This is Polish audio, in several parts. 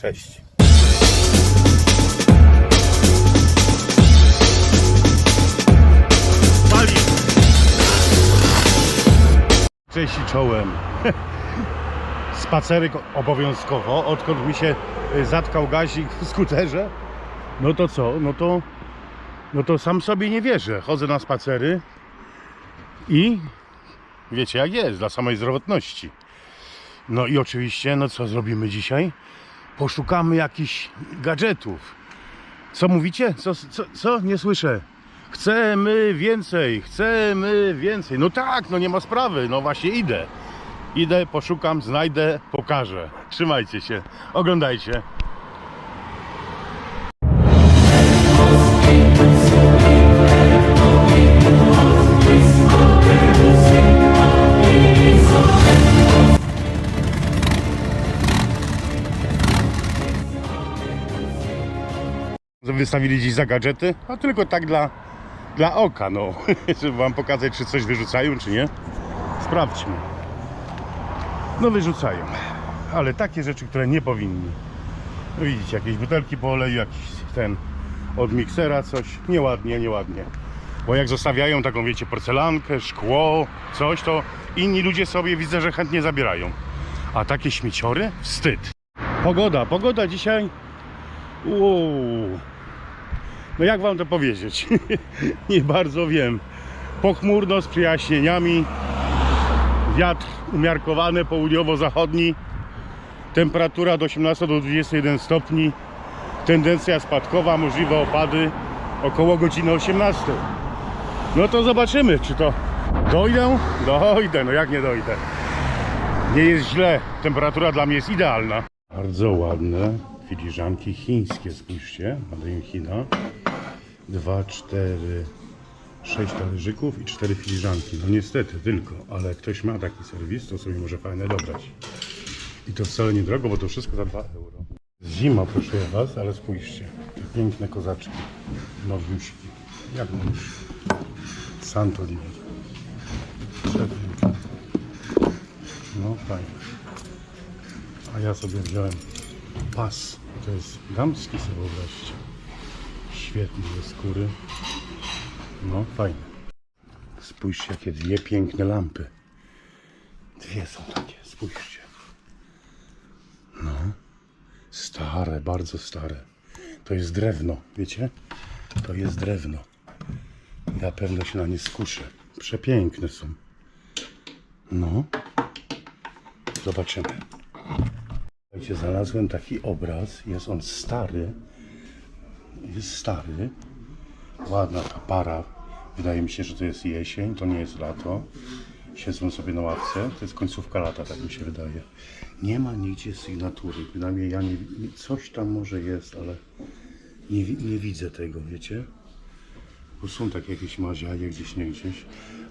Cześć. Pali. Cześć i czołem. Spacerek obowiązkowo, odkąd mi się y, zatkał gazik w skuterze. No to co? No to, no to sam sobie nie wierzę. Chodzę na spacery i wiecie jak jest, dla samej zdrowotności. No i oczywiście, no co zrobimy dzisiaj? Poszukamy jakichś gadżetów. Co mówicie? Co, co, co? Nie słyszę. Chcemy więcej, chcemy więcej. No tak, no nie ma sprawy. No właśnie idę. Idę, poszukam, znajdę, pokażę. Trzymajcie się, oglądajcie. Wystawili dziś za gadżety, a tylko tak dla, dla oka, no. Żeby wam pokazać, czy coś wyrzucają, czy nie. Sprawdźmy. No wyrzucają, ale takie rzeczy, które nie powinni. No widzicie, jakieś butelki po oleju, jakiś ten od miksera, coś. Nieładnie, nieładnie. Bo jak zostawiają taką, wiecie, porcelankę, szkło, coś, to inni ludzie sobie widzę, że chętnie zabierają. A takie śmieciory? Wstyd. Pogoda, pogoda dzisiaj. Uuu. No jak wam to powiedzieć? Nie bardzo wiem. Pochmurno z przejaśnieniami. Wiatr umiarkowany południowo-zachodni. Temperatura od 18 do 21 stopni. Tendencja spadkowa, możliwe opady około godziny 18. No to zobaczymy, czy to dojdę? Dojdę, no jak nie dojdę. Nie jest źle. Temperatura dla mnie jest idealna. Bardzo ładne filiżanki chińskie, spójrzcie, Made in China. Dwa, cztery, sześć talerzyków i cztery filiżanki. No niestety tylko, ale ktoś ma taki serwis, to sobie może fajne dobrać. I to wcale nie drogo, bo to wszystko za 2 euro. Zima, proszę was, ale spójrzcie. Te piękne kozaczki. Nowiuśki. Jak mówisz? Santolini. Przepiękne. No fajnie. A ja sobie wziąłem pas. To jest damski, sobie wyobraźcie. Świetny ze skóry. No, fajne. Spójrzcie, jakie dwie piękne lampy. Dwie są takie, spójrzcie. No. Stare, bardzo stare. To jest drewno, wiecie? To jest drewno. Na pewno się na nie skuszę. Przepiękne są. No. Zobaczymy. Słuchajcie, znalazłem taki obraz. Jest on stary. Jest stary. Ładna ta para. Wydaje mi się, że to jest jesień, to nie jest lato. Siedzą sobie na ławce. To jest końcówka lata, tak mi się wydaje. Nie ma nigdzie sygnatury. Przynajmniej ja nie Coś tam może jest, ale nie, nie widzę tego, wiecie? Bo są takie jakieś maziaje gdzieś, nie gdzieś.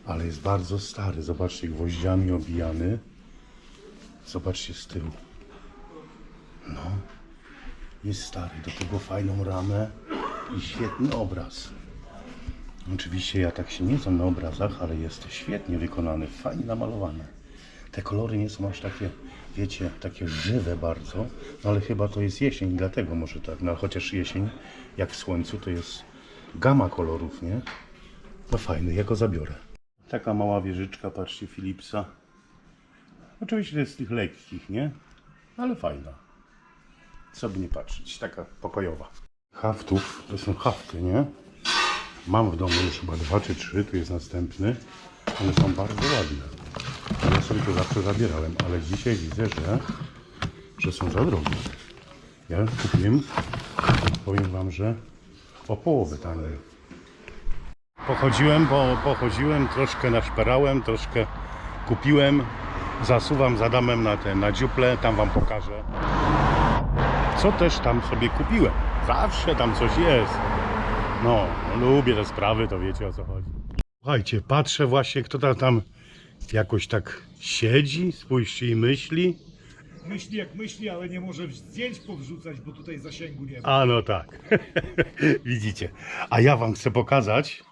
Ale jest bardzo stary. Zobaczcie, gwoździami obijany. Zobaczcie z tyłu. No, jest stary, do tego fajną ramę i świetny obraz. Oczywiście ja tak się nie znam na obrazach, ale jest świetnie wykonane, fajnie namalowane. Te kolory nie są aż takie, wiecie, takie żywe bardzo, no ale chyba to jest jesień, dlatego może tak, no chociaż jesień, jak w słońcu, to jest gama kolorów, nie? No fajny, ja go zabiorę. Taka mała wieżyczka, patrzcie, Philipsa. Oczywiście to jest z tych lekkich, nie? Ale fajna co by nie patrzeć, taka pokojowa. Haftów, to są hafty, nie? Mam w domu już chyba dwa czy trzy, tu jest następny. One są bardzo ładne. Ja sobie to zawsze zabierałem, ale dzisiaj widzę, że, że są za drogie. Ja kupiłem, powiem Wam, że o połowę taniej. Pochodziłem, bo pochodziłem, troszkę naszperałem, troszkę kupiłem. Zasuwam z Adamem na te, na dziuple, tam Wam pokażę co też tam sobie kupiłem. Zawsze tam coś jest. No, lubię te sprawy, to wiecie o co chodzi. Słuchajcie, patrzę właśnie, kto tam, tam jakoś tak siedzi, spójrzcie i myśli. Myśli jak myśli, ale nie może zdjęć powrzucać, bo tutaj zasięgu nie ma. A no tak, widzicie. A ja wam chcę pokazać,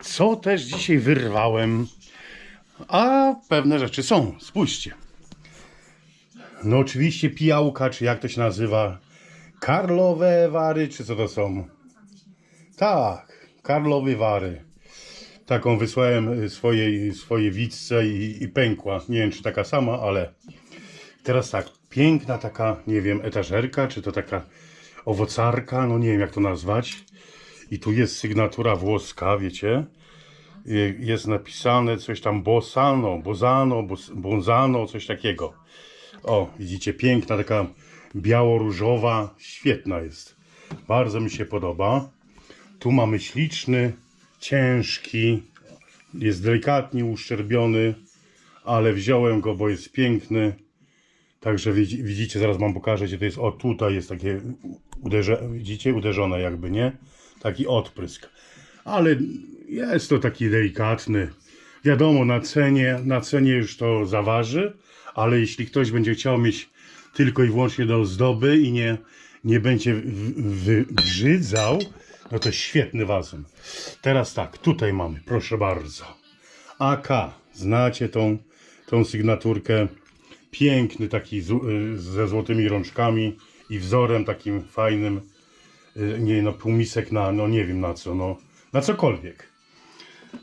co też dzisiaj wyrwałem. A pewne rzeczy są, spójrzcie. No oczywiście pijałka, czy jak to się nazywa? Karlowe wary, czy co to są? Tak, karlowe wary. Taką wysłałem y, swojej, swojej widzce i, i pękła. Nie wiem, czy taka sama, ale teraz tak, piękna taka, nie wiem, etażerka, czy to taka owocarka, no nie wiem jak to nazwać. I tu jest sygnatura włoska, wiecie. Y, Jest napisane coś tam Bosano, Bozano, Bonzano, coś takiego. O, widzicie, piękna, taka biało-różowa, świetna jest. Bardzo mi się podoba. Tu mamy śliczny, ciężki, jest delikatnie uszczerbiony, ale wziąłem go, bo jest piękny. Także widzi- widzicie, zaraz wam pokażę, gdzie to jest. O, tutaj jest takie uderze, widzicie, uderzone jakby, nie? Taki odprysk. Ale jest to taki delikatny. Wiadomo, na cenie, na cenie już to zaważy, ale jeśli ktoś będzie chciał mieć tylko i wyłącznie do ozdoby i nie, nie będzie wybrzydzał, no to świetny wazon. Teraz tak, tutaj mamy, proszę bardzo. AK, znacie tą, tą sygnaturkę. Piękny taki z, ze złotymi rączkami i wzorem takim fajnym. Y, Nie no, półmisek na, no nie wiem na co, no na cokolwiek.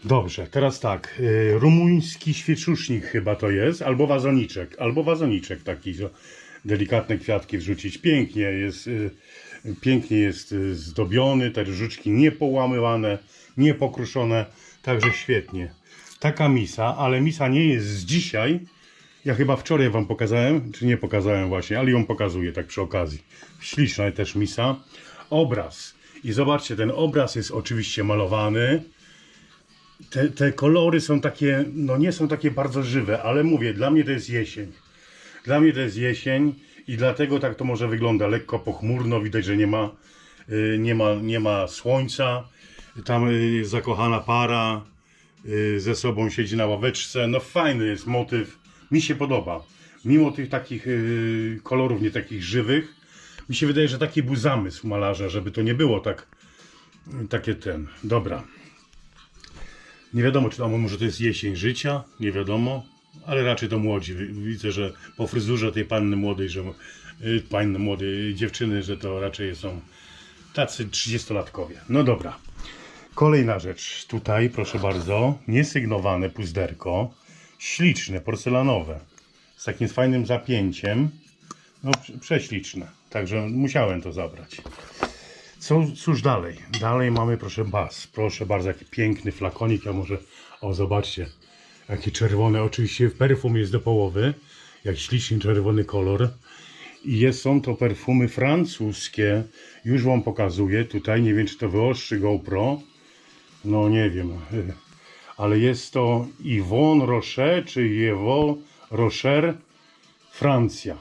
Dobrze, teraz tak, y, rumuński świeczusznik chyba to jest, albo wazoniczek, albo wazoniczek taki, delikatne kwiatki wrzucić. Pięknie jest, y, pięknie jest y, zdobiony, te różyczki nie połamywane, nie pokruszone, także świetnie. Taka misa, ale misa nie jest z dzisiaj. Ja chyba wczoraj wam pokazałem, czy nie pokazałem właśnie, ale ją pokazuję tak przy okazji. Śliczna też misa. Obraz. I zobaczcie, ten obraz jest oczywiście malowany te, te kolory są takie, no nie są takie bardzo żywe, ale mówię, dla mnie to jest jesień. Dla mnie to jest jesień i dlatego tak to może wygląda lekko pochmurno, widać, że nie ma, y, nie ma, nie ma słońca. Tam y, zakochana para y, ze sobą siedzi na ławeczce. No fajny jest motyw, mi się podoba. Mimo tych takich kolorów, nie takich żywych, mi się wydaje, że taki był zamysł malarza, żeby to nie było tak, takie ten. Dobra. Nie wiadomo, czy to może to jest jesień życia, nie wiadomo, ale raczej to młodzi. Wi- Widzę, że po fryzurze tej panny młodej, że y, panny młodej dziewczyny, że to raczej są tacy 30-latkowie. No dobra. Kolejna rzecz. Tutaj, proszę bardzo, niesygnowane puzderko. Śliczne, porcelanowe. Z takim fajnym zapięciem. No, prze- prześliczne. Także musiałem to zabrać. Co, cóż dalej? Dalej mamy, proszę bas, proszę bardzo, jaki piękny flakonik, ja może, o zobaczcie, jaki czerwony, oczywiście perfum jest do połowy, jak ślicznie czerwony kolor. I jest, są to perfumy francuskie, już wam pokazuję, tutaj, nie wiem czy to wyostrzy GoPro, no nie wiem, ale jest to Yvonne Rocher, czy Yvonne Rocher, Francja.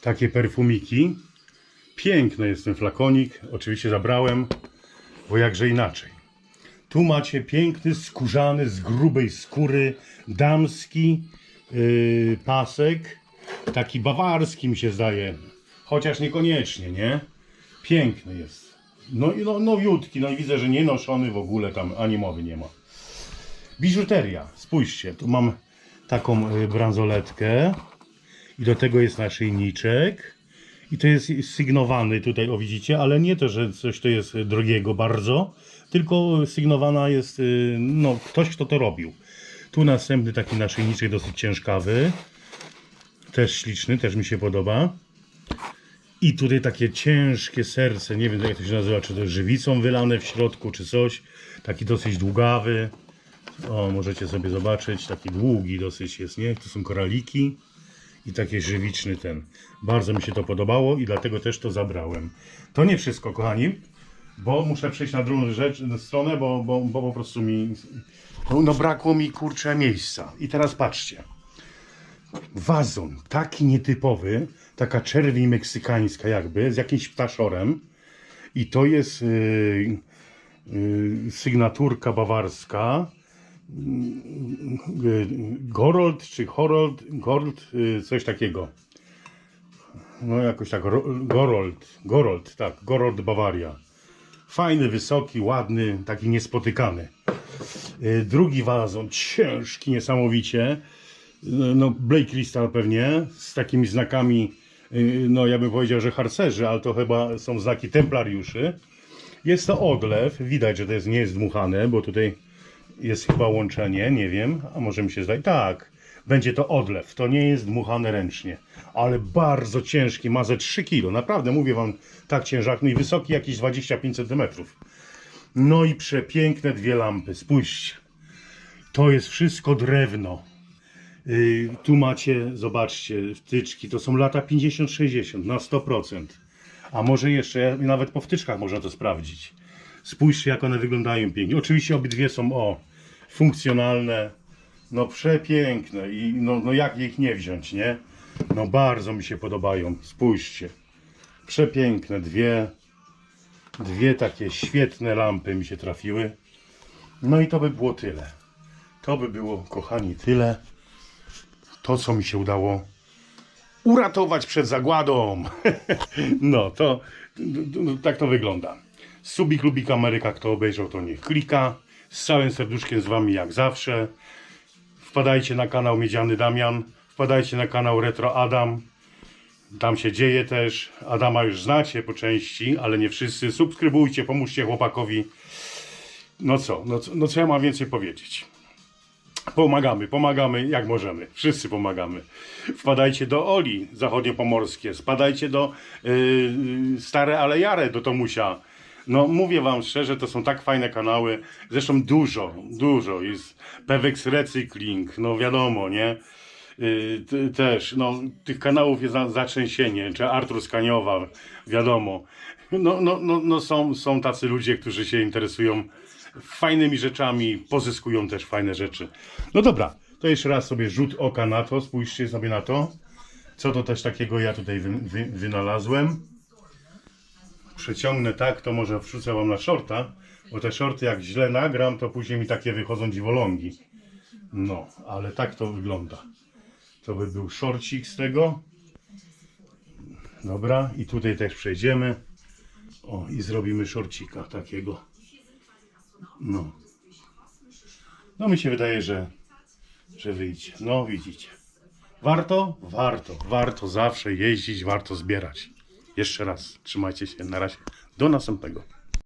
Takie perfumiki. Piękny jest ten flakonik. Oczywiście zabrałem, bo jakże inaczej. Tu macie piękny, skórzany, z grubej skóry, damski yy, pasek. Taki bawarski mi się zdaje. Chociaż niekoniecznie, nie? Piękny jest. No i no, nowiutki, no i widzę, że nie noszony w ogóle tam ani mowy nie ma. Biżuteria. Spójrzcie, tu mam taką y, bransoletkę i do tego jest naszyjniczek. I to jest sygnowany tutaj, o widzicie, ale nie to, że coś to jest drogiego bardzo, tylko sygnowana jest y, no, ktoś, kto to robił. Tu następny taki naszyjniczek dosyć ciężkawy, też śliczny, też mi się podoba. I tutaj takie ciężkie serce, nie wiem jak to się nazywa, czy to żywicą wylane w środku, czy coś. Taki dosyć długawy. O, możecie sobie zobaczyć, taki długi dosyć jest, nie? Tu są koraliki i taki żywiczny ten. Bardzo mi się to podobało i dlatego też to zabrałem. To nie wszystko, kochani, bo muszę przejść na drugą rzecz, na stronę, bo, bo, bo po prostu mi no, no brakło mi kurczę miejsca. I teraz patrzcie. Wazon, taki nietypowy, taka czerwień meksykańska jakby, z jakimś ptaszorem. I to jest yy, yy, sygnaturka bawarska. Gorold czy Horold, Gorold, yy, coś takiego. No jakoś tak, Ro- Gorold, Gorold, tak, Gorold Bawaria. Fajny, wysoki, ładny, taki niespotykany. Yy, Drugi wazon, ciężki niesamowicie. no Blake Crystal pewnie, z takimi znakami, y, no ja bym powiedział, że harcerzy, ale to chyba są znaki templariuszy. Jest to odlew, widać, że to jest, nie jest dmuchane, bo tutaj jest chyba łączenie, nie wiem, a może mi się zdaje, tak, będzie to odlew, to nie jest dmuchane ręcznie, ale bardzo ciężki, ma ze 3 kg, naprawdę mówię wam, tak ciężarny i wysoki jakieś 25 cm. No i przepiękne dwie lampy, spójrzcie, to jest wszystko drewno. Yy, tu macie, zobaczcie, wtyczki, to są lata 50-60 na 100%. A może jeszcze, nawet po wtyczkach można to sprawdzić. Spójrzcie, jak one wyglądają pięknie. Oczywiście obydwie są o funkcjonalne, no przepiękne i no, no jak ich nie wziąć, nie? No bardzo mi się podobają. Spójrzcie. Przepiękne dwie, dwie takie świetne lampy mi się trafiły. No i to by było tyle. To by było, kochani, tyle. To, co mi się udało uratować przed zagładą. No, to, tak to wygląda. Subik lubik Ameryka, kto obejrzał, to niech klika. Z całym serduszkiem z wami jak zawsze. Wpadajcie na kanał Miedziany Damian. Wpadajcie na kanał Retro Adam. Tam się dzieje też. Adama już znacie po części, ale nie wszyscy. Subskrybujcie, pomóżcie chłopakowi. No co, no, co- no co ja mam więcej powiedzieć? Pomagamy, pomagamy jak możemy. Wszyscy pomagamy. Wpadajcie do Oli zachodniopomorskie, spadajcie do yy, Stare Ale Jare, do Tomusia. No mówię wam szczerze, to są tak fajne kanały. Zresztą dużo, dużo. Jest Pewex Recykling, no wiadomo, nie? Yy, też, no tych kanałów jest za- zatrzęsienie, czy Artur Skaniowa, wiadomo. No, no, no, no są, są tacy ludzie, którzy się interesują fajnymi rzeczami, pozyskują też fajne rzeczy. No dobra, to jeszcze raz sobie rzut oka na to, spójrzcie sobie na to. Co to też takiego ja tutaj wy, wy, wynalazłem. Przeciągnę tak, to może wrzucę wam na shorta, bo te shorty jak źle nagram, to później mi takie wychodzą dziwolągi. No, ale tak to wygląda. To by był shorcik z tego. Dobra, i tutaj też przejdziemy. O, i zrobimy shorcika takiego. No. No mi się wydaje, że, że wyjdzie. No widzicie. Warto? Warto. Warto zawsze jeździć, warto zbierać. Jeszcze raz. Trzymajcie się. Na razie. Do następnego.